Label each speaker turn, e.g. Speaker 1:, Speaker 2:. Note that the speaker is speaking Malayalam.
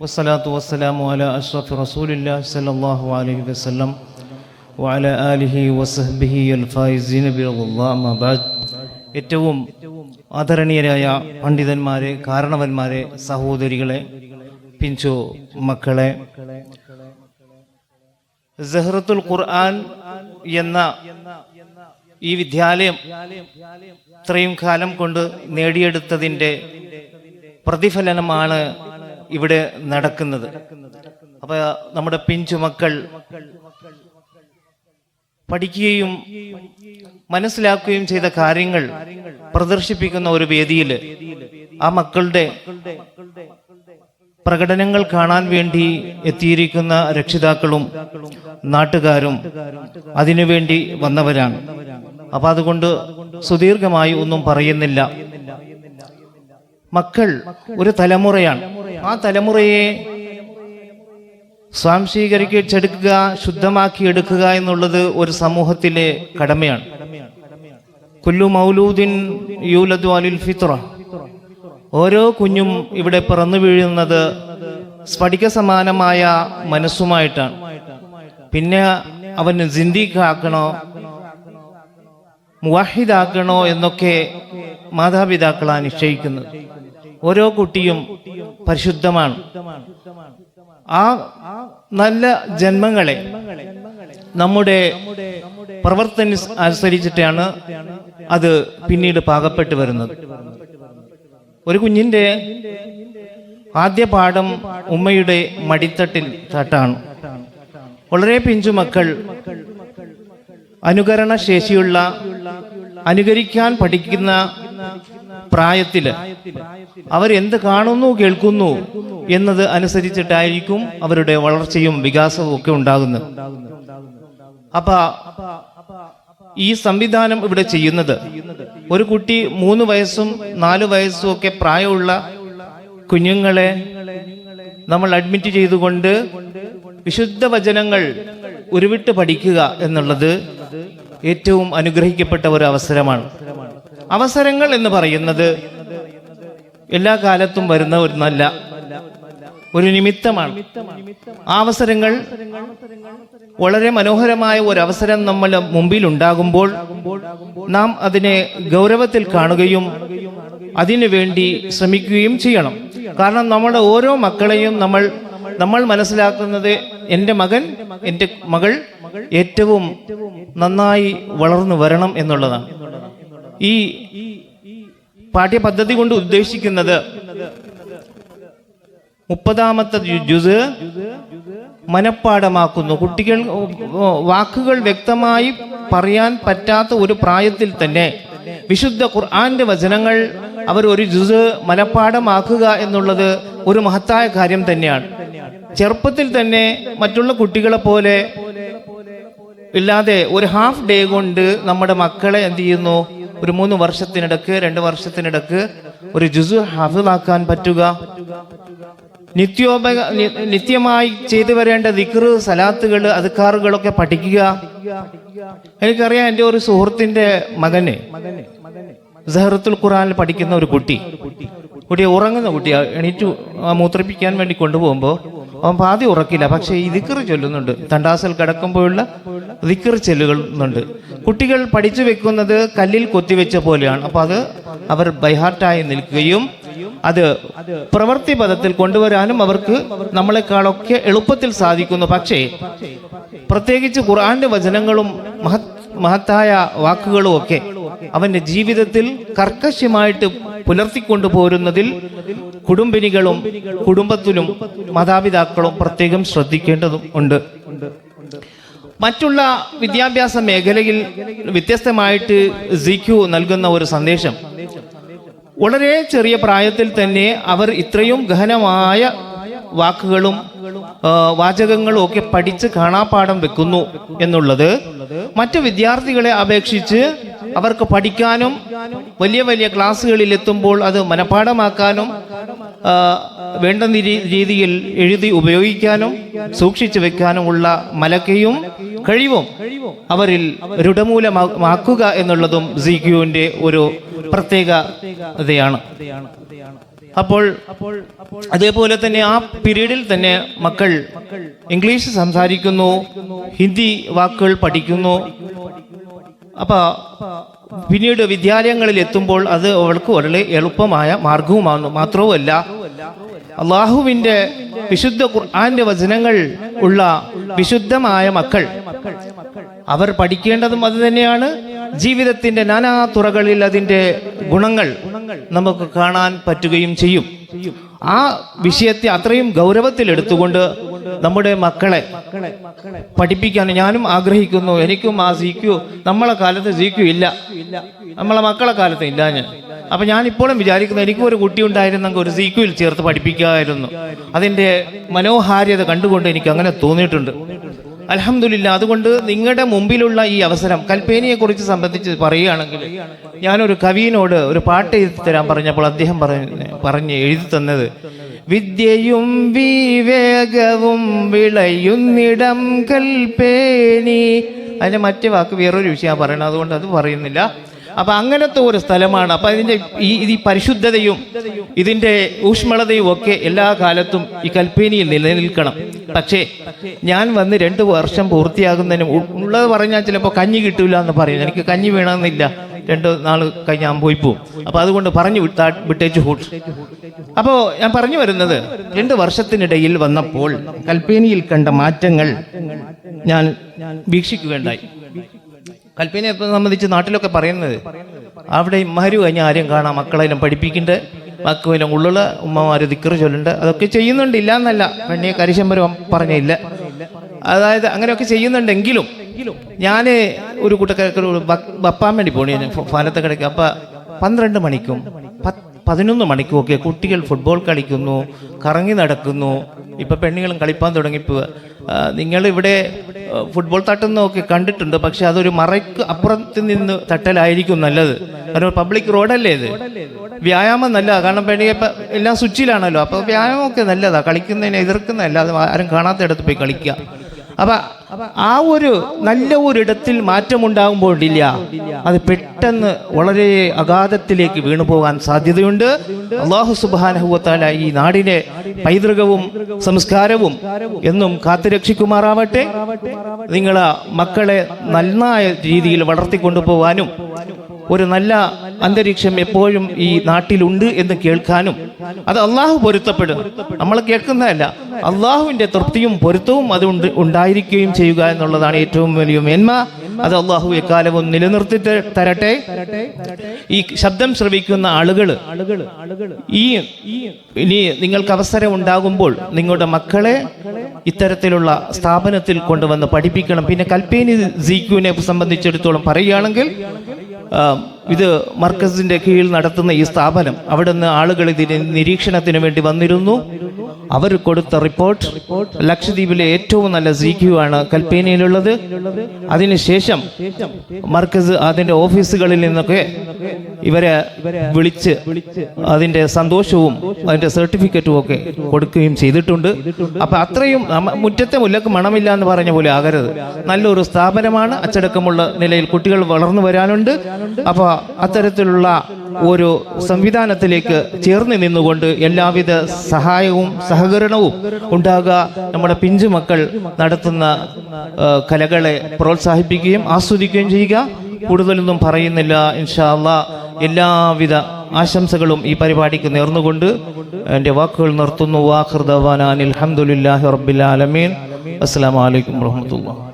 Speaker 1: വസ്സലാത്തു വസ്സലാമു സല്ലല്ലാഹു അലൈഹി വസല്ലം ആലിഹി വസഹ്ബിഹി ബാദ്. ഏറ്റവും ആദരണീയരായ പണ്ഡിതന്മാരെ കാരണവന്മാരെ സഹോദരികളെ പിഞ്ചു മക്കളെ സഹ്റത്തുൽ ഖുർആൻ എന്ന ഈ വിദ്യാലയം ഇത്രയും കാലം കൊണ്ട് നേടിയെടുത്തതിന്റെ പ്രതിഫലനമാണ് ഇവിടെ നടക്കുന്നത്. അപ്പൊ നമ്മുടെ പിഞ്ചുമക്കൾ പഠിക്കുകയും മനസ്സിലാക്കുകയും ചെയ്ത കാര്യങ്ങൾ പ്രദർശിപ്പിക്കുന്ന ഒരു വേദിയിൽ ആ മക്കളുടെ പ്രകടനങ്ങൾ കാണാൻ വേണ്ടി എത്തിയിരിക്കുന്ന രക്ഷിതാക്കളും നാട്ടുകാരും അതിനുവേണ്ടി വന്നവരാണ്. അപ്പൊ അതുകൊണ്ട് സുദീർഘമായി ഒന്നും പറയുന്നില്ല. മക്കൾ ഒരു തലമുറയാണ്. ആ തലമുറയെ സ്വാംശീകരിച്ചെടുക്കുക ശുദ്ധമാക്കി എടുക്കുക എന്നുള്ളത് ഒരു സമൂഹത്തിലെ കടമയാണ്. കുല്ലു മൗലൂദിൻ യൂലദു അലിൽ ഫിത്ര ഓരോ കുഞ്ഞും ഇവിടെ പിറന്നു വീഴുന്നത് സ്ഫടിക സമാനമായ മനസ്സുമായിട്ടാണ്. പിന്നെ അവന് ജിന്ദിഖാക്കണോ മുവാഹിദാക്കണോ എന്നൊക്കെ മാതാപിതാക്കളാണ് നിശ്ചയിക്കുന്നത്. ഓരോ കുട്ടിയും പരിശുദ്ധമാണ്. ആ നല്ല ജന്മങ്ങളെ നമ്മുടെ പ്രവർത്തന അനുസരിച്ചിട്ടാണ് അത് പിന്നീട് പാകപ്പെട്ടു വരുന്നത്. ഒരു കുഞ്ഞിന്റെ ആദ്യ പാഠം ഉമ്മയുടെ മടിത്തട്ടിൽ തട്ടാണ്. വളരെ പിഞ്ചു മക്കൾ അനുകരണ ശേഷിയുള്ള അനുകരിക്കാൻ പഠിക്കുന്ന പ്രായത്തിൽ അവരെന്ത് കാണുന്നു കേൾക്കുന്നു എന്നത് അനുസരിച്ചിട്ടായിരിക്കും അവരുടെ വളർച്ചയും വികാസവും ഒക്കെ ഉണ്ടാകുന്നത്. അപ്പ ഈ സംവിധാനം ഇവിടെ ചെയ്യുന്നത് ഒരു കുട്ടി മൂന്ന് വയസ്സും നാല് വയസ്സും ഒക്കെ പ്രായമുള്ള കുഞ്ഞുങ്ങളെ നമ്മൾ അഡ്മിറ്റ് ചെയ്തുകൊണ്ട് വിശുദ്ധ വചനങ്ങൾ ഉരുവിട്ട് പഠിക്കുക എന്നുള്ളത് ഏറ്റവും അനുഗ്രഹിക്കപ്പെട്ട ഒരു അവസരമാണ്. അവസരങ്ങൾ എന്ന് പറയുന്നത് എല്ലാ കാലത്തും വരുന്ന ഒരു നല്ല ഒരു നിമിത്തമാണ്. അവസരങ്ങൾ വളരെ മനോഹരമായ ഒരു അവസരം നമ്മൾ മുമ്പിൽ ഉണ്ടാകുമ്പോൾ നാം അതിനെ ഗൗരവത്തിൽ കാണുകയും അതിനുവേണ്ടി ശ്രമിക്കുകയും ചെയ്യണം. കാരണം നമ്മുടെ ഓരോ മക്കളെയും നമ്മൾ നമ്മൾ മനസ്സിലാക്കുന്നത് എന്റെ മകൻ എന്റെ മകൾ ഏറ്റവും നന്നായി വളർന്നു വരണം എന്നുള്ളതാണ്. ഈ പാഠ്യപദ്ധതി കൊണ്ട് ഉദ്ദേശിക്കുന്നത് മുപ്പതാമത്തെ ജുസ് മനഃപ്പാടമാക്കുന്നു കുട്ടികൾ വാക്കുകൾ വ്യക്തമായി പറയാൻ പറ്റാത്ത ഒരു പ്രായത്തിൽ തന്നെ വിശുദ്ധ ഖുർആന്റെ വചനങ്ങൾ അവർ ഒരു ജുസ് മനഃപ്പാടമാക്കുക എന്നുള്ളത് ഒരു മഹത്തായ കാര്യം തന്നെയാണ്. ചെറുപ്പത്തിൽ തന്നെ മറ്റുള്ള കുട്ടികളെ പോലെ ഇല്ലാതെ ഒരു ഹാഫ് ഡേ കൊണ്ട് നമ്മുടെ മക്കളെ എന്ത് ചെയ്യുന്നു? ഒരു മൂന്ന് വർഷത്തിനിടക്ക് രണ്ട് വർഷത്തിനിടക്ക് ഒരു ജുസു ഹഫിളാക്കാൻ പറ്റുക. നിത്യോപക നിത്യമായി ചെയ്തു വരേണ്ട ദിക്റ് സലാത്തുകൾ അധികാറുകളൊക്കെ പഠിക്കുക. എനിക്കറിയാം എന്റെ ഒരു സുഹൃത്തിന്റെ മകന് സഹറത്തുൽ ഖുറാനിൽ പഠിക്കുന്ന ഒരു കുട്ടി. കുട്ടി ഉറങ്ങുന്ന കുട്ടി എണീറ്റു മൂത്രപ്പിക്കാൻ വേണ്ടി കൊണ്ടുപോകുമ്പോൾ അവൻ പാതി ഉറക്കില്ല. പക്ഷേ ഈ ദിക്കർ ചൊല്ലുന്നുണ്ട്. തണ്ടാസൽ കിടക്കുമ്പോഴുള്ള ദിക്കർ ചെല്ലുകളുന്നുണ്ട് കുട്ടികൾ പഠിച്ചു വെക്കുന്നത് കല്ലിൽ കൊത്തിവെച്ച പോലെയാണ്. അപ്പൊ അത് അവർ ബൈഹാർട്ടായി നിൽക്കുകയും അത് പ്രവൃത്തി പദത്തിൽ കൊണ്ടുവരാനും അവർക്ക് നമ്മളെക്കാളൊക്കെ എളുപ്പത്തിൽ സാധിക്കുന്നു. പക്ഷേ പ്രത്യേകിച്ച് ഖുർആന്റെ വചനങ്ങളും മഹത് മഹത്തായ വാക്കുകളും ഒക്കെ അവന്റെ ജീവിതത്തിൽ കർക്കശ്യമായിട്ട് പുലർത്തിക്കൊണ്ടു പോരുന്നതിൽ കുടുംബിനികളും കുടുംബത്തിലും മാതാപിതാക്കളും പ്രത്യേകം ശ്രദ്ധിക്കേണ്ടതും ഉണ്ട്. മറ്റുള്ള വിദ്യാഭ്യാസ മേഖലയിൽ വ്യത്യസ്തമായിട്ട് സിക്യു നൽകുന്ന ഒരു സന്ദേശം. വളരെ ചെറിയ പ്രായത്തിൽ തന്നെ അവർ ഇത്രയും ഗഹനമായ വാക്കുകളും വാചകങ്ങളും ഒക്കെ പഠിച്ച് കാണാപ്പാഠം വെക്കുന്നു എന്നുള്ളത് മറ്റു വിദ്യാർത്ഥികളെ അപേക്ഷിച്ച് അവർക്ക് പഠിക്കാനും വലിയ വലിയ ക്ലാസ്സുകളിൽ എത്തുമ്പോൾ അത് മനഃപ്പാഠമാക്കാനും വേണ്ട രീതിയിൽ എഴുതി ഉപയോഗിക്കാനും സൂക്ഷിച്ചു വെക്കാനുമുള്ള മലക്കയും കഴിവും അവരിൽ രുടമൂലമാക്കുക എന്നുള്ളതും സിക്യുവിന്റെ ഒരു പ്രത്യേകതയാണ് അപ്പോൾ അതേപോലെ തന്നെ ആ പീരീഡിൽ തന്നെ മക്കൾ ഇംഗ്ലീഷ് സംസാരിക്കുന്നു ഹിന്ദി വാക്കുകൾ പഠിക്കുന്നു. അപ്പൊ പിന്നീട് വിദ്യാലയങ്ങളിൽ എത്തുമ്പോൾ അത് അവൾക്ക് വളരെ എളുപ്പമായ മാർഗവുമാകുന്നു മാത്രവുമല്ല അള്ളാഹുവിന്റെ വിശുദ്ധ ഖുർആന്റെ വചനങ്ങൾ ഉള്ള വിശുദ്ധമായ മക്കൾ. അവർ പഠിക്കേണ്ടതും അത് തന്നെയാണ്. ജീവിതത്തിന്റെ നാനാ തുറകളിൽ അതിന്റെ ഗുണങ്ങൾ നമുക്ക് കാണാൻ പറ്റുകയും ചെയ്യും. ആ വിഷയത്തെ അത്രയും ഗൗരവത്തിൽ എടുത്തുകൊണ്ട് നമ്മുടെ മക്കളെ പഠിപ്പിക്കാൻ ഞാനും ആഗ്രഹിക്കുന്നു. എനിക്കും ആ സീക്യു നമ്മളെ കാലത്ത് സീക്യു ഇല്ല. നമ്മളെ മക്കളെ കാലത്ത് ഇല്ല ഞാൻ. അപ്പൊ ഞാൻ ഇപ്പോഴും വിചാരിക്കുന്നു എനിക്കും ഒരു കുട്ടി ഉണ്ടായിരുന്നെങ്കിൽ ഒരു സീക്യുയിൽ ചേർത്ത് പഠിപ്പിക്കാമായിരുന്നു അതിന്റെ മനോഹാരിത കണ്ടുകൊണ്ട് എനിക്ക് അങ്ങനെ തോന്നിയിട്ടുണ്ട്. അലഹമില്ല അതുകൊണ്ട് നിങ്ങളുടെ മുമ്പിലുള്ള ഈ അവസരം കൽപ്പേനിയെ കുറിച്ച് സംബന്ധിച്ച് പറയുകയാണെങ്കിൽ ഞാനൊരു കവിയനോട് ഒരു പാട്ട് എഴുതി തരാൻ പറഞ്ഞപ്പോൾ അദ്ദേഹം പറഞ്ഞു പറഞ്ഞ് എഴുതി തന്നത് വിദ്യയും വിവേകവും വിളയുന്നിടം കൽപ്പേനി. അതിന്റെ മറ്റേ വാക്ക് വേറൊരു വിഷയമാണ് പറയുന്നത് അതുകൊണ്ട് അത് പറയുന്നില്ല. അപ്പൊ അങ്ങനത്തെ ഒരു സ്ഥലമാണ്. അപ്പൊ അതിന്റെ ഈ ഈ പരിശുദ്ധതയും ഇതിന്റെ ഊഷ്മളതയും ഒക്കെ എല്ലാ കാലത്തും ഈ കൽപ്പേനിയിൽ നിലനിൽക്കണം. പക്ഷേ ഞാൻ വന്ന് രണ്ട് വർഷം പൂർത്തിയാകുന്നതിന് ഉള്ളത് പറഞ്ഞാൽ ചിലപ്പോൾ കഞ്ഞി കിട്ടൂല എന്ന് പറയും. എനിക്ക് കഞ്ഞി വേണമെന്നില്ല. രണ്ട് നാൾ കഴിഞ്ഞ് ഞാൻ പോയി പോവും. അപ്പൊ അതുകൊണ്ട് പറഞ്ഞു വിട്ടാ വിട്ടേച്ച് ഹൂട്ട്. അപ്പോ ഞാൻ പറഞ്ഞു വരുന്നത് രണ്ട് വർഷത്തിനിടയിൽ വന്നപ്പോൾ കൽപ്പേനിയിൽ കണ്ട മാറ്റങ്ങൾ ഞാൻ വീക്ഷിക്കുകയുണ്ടായി. കൽപ്പനയെ സംബന്ധിച്ച് നാട്ടിലൊക്കെ പറയുന്നത് അവിടെ ഇമ്മാര് കഴിഞ്ഞാൽ ആരും കാണാം മക്കളെല്ലാം പഠിപ്പിക്കണ്ട് മക്കളെല്ലാം ഉള്ളിൽ ഉമ്മമാര് ദിക്കറ് ചൊല്ലുണ്ട് അതൊക്കെ ചെയ്യുന്നുണ്ട് ഇല്ല എന്നല്ല പെണ്ണിയെ കരിശമ്പരം പറഞ്ഞില്ല. അതായത് അങ്ങനെയൊക്കെ ചെയ്യുന്നുണ്ടെങ്കിലും ഞാൻ ഒരു കൂട്ടക്കാർക്ക് വപ്പാൻ വേണ്ടി പോണി ഫാനത്തെ കിടക്കുക അപ്പൊ പന്ത്രണ്ട് മണിക്കും പതിനൊന്ന് മണിക്കും ഒക്കെ കുട്ടികൾ ഫുട്ബോൾ കളിക്കുന്നു കറങ്ങി നടക്കുന്നു ഇപ്പൊ പെണ്ണുങ്ങളും കളിപ്പാൻ തുടങ്ങിപ്പോ നിങ്ങൾ ഇവിടെ ഫുട്ബോൾ തട്ടുന്നതൊക്കെ കണ്ടിട്ടുണ്ട് പക്ഷെ അതൊരു മറയ്ക്ക് അപ്പുറത്ത് നിന്ന് തട്ടലായിരിക്കും നല്ലത്. കാരണം പബ്ലിക് റോഡല്ലേ ഇത്? വ്യായാമം നല്ലതാണ് കാരണം പെണ്ണിയെ എല്ലാം സ്വിച്ചിലാണല്ലോ. അപ്പൊ വ്യായാമമൊക്കെ നല്ലതാ. കളിക്കുന്നതിനെ എതിർക്കുന്നതല്ല ആരും കാണാത്തയിടത്ത് പോയി കളിക്കുക. അപ്പൊ ആ ഒരു നല്ല ഒരിടത്തിൽ മാറ്റമുണ്ടാകുമ്പോഴില്ല. അത് പെട്ടെന്ന് വളരെ അഗാധത്തിലേക്ക് വീണു പോകാൻ സാധ്യതയുണ്ട്. അള്ളാഹു സുബാനഹുവത്താല ഈ നാടിനെ പൈതൃകവും സംസ്കാരവും എന്നും കാത്തുരക്ഷിക്കുമാറാവട്ടെ. നിങ്ങൾ മക്കളെ നന്നായ രീതിയിൽ വളർത്തിക്കൊണ്ടുപോകാനും ഒരു നല്ല അന്തരീക്ഷം എപ്പോഴും ഈ നാട്ടിലുണ്ട് എന്ന് കേൾക്കാനും അത് അള്ളാഹു പൊരുത്തപ്പെടും. നമ്മൾ കേൾക്കുന്നതല്ല അള്ളാഹുവിന്റെ തൃപ്തിയും പൊരുത്തവും അത് ഉണ്ട് ഉണ്ടായിരിക്കുകയും ചെയ്യുക എന്നുള്ളതാണ് ഏറ്റവും വലിയ മേന്മ. അത് അള്ളാഹു എക്കാലവും നിലനിർത്തി തരട്ടെ. ഈ ശബ്ദം ശ്രവിക്കുന്ന ആളുകൾ ഈ ഇനി നിങ്ങൾക്ക് അവസരം ഉണ്ടാകുമ്പോൾ നിങ്ങളുടെ മക്കളെ ഇത്തരത്തിലുള്ള സ്ഥാപനത്തിൽ കൊണ്ടുവന്ന് പഠിപ്പിക്കണം. പിന്നെ കൽപ്പേനി സീക്യുവിനെ സംബന്ധിച്ചിടത്തോളം പറയുകയാണെങ്കിൽ um, ഇത് മർക്കസിന്റെ കീഴിൽ നടത്തുന്ന ഈ സ്ഥാപനം അവിടെ നിന്ന് ആളുകൾ ഇതിന് നിരീക്ഷണത്തിന് വേണ്ടി വന്നിരുന്നു. അവർ കൊടുത്ത റിപ്പോർട്ട് ലക്ഷദ്വീപിലെ ഏറ്റവും നല്ല സി ക്യു ആണ് കൽപ്പേനയിലുള്ളത്. അതിനുശേഷം മർക്കസ് അതിന്റെ ഓഫീസുകളിൽ നിന്നൊക്കെ ഇവരെ വിളിച്ച് അതിന്റെ സന്തോഷവും അതിന്റെ സർട്ടിഫിക്കറ്റും ഒക്കെ കൊടുക്കുകയും ചെയ്തിട്ടുണ്ട്. അപ്പൊ അത്രയും മുറ്റത്തെ മുല്ലക്ക് മണമില്ല എന്ന് പറഞ്ഞ പോലെ ആകരുത്. നല്ലൊരു സ്ഥാപനമാണ്. അച്ചടക്കമുള്ള നിലയിൽ കുട്ടികൾ വളർന്നു വരാനുണ്ട്. അപ്പൊ അത്തരത്തിലുള്ള ഒരു സംവിധാനത്തിലേക്ക് ചേർന്ന് നിന്നുകൊണ്ട് എല്ലാവിധ സഹായവും സഹകരണവും ഉണ്ടാകുക നമ്മുടെ പിഞ്ചു മക്കൾ നടത്തുന്ന കലകളെ പ്രോത്സാഹിപ്പിക്കുകയും ആസ്വദിക്കുകയും ചെയ്യുക. കൂടുതലൊന്നും പറയുന്നില്ല. ഇൻഷാല്ല എല്ലാവിധ ആശംസകളും ഈ പരിപാടിക്ക് നേർന്നുകൊണ്ട് എന്റെ വാക്കുകൾ നിർത്തുന്നു. വാഹൃദവാനാൻ അലഹമുല്ലാഹി റബ്ബിൽ ആലമീൻ. അസ്സാം വലൈക്കും വാഹമത്തുള്ള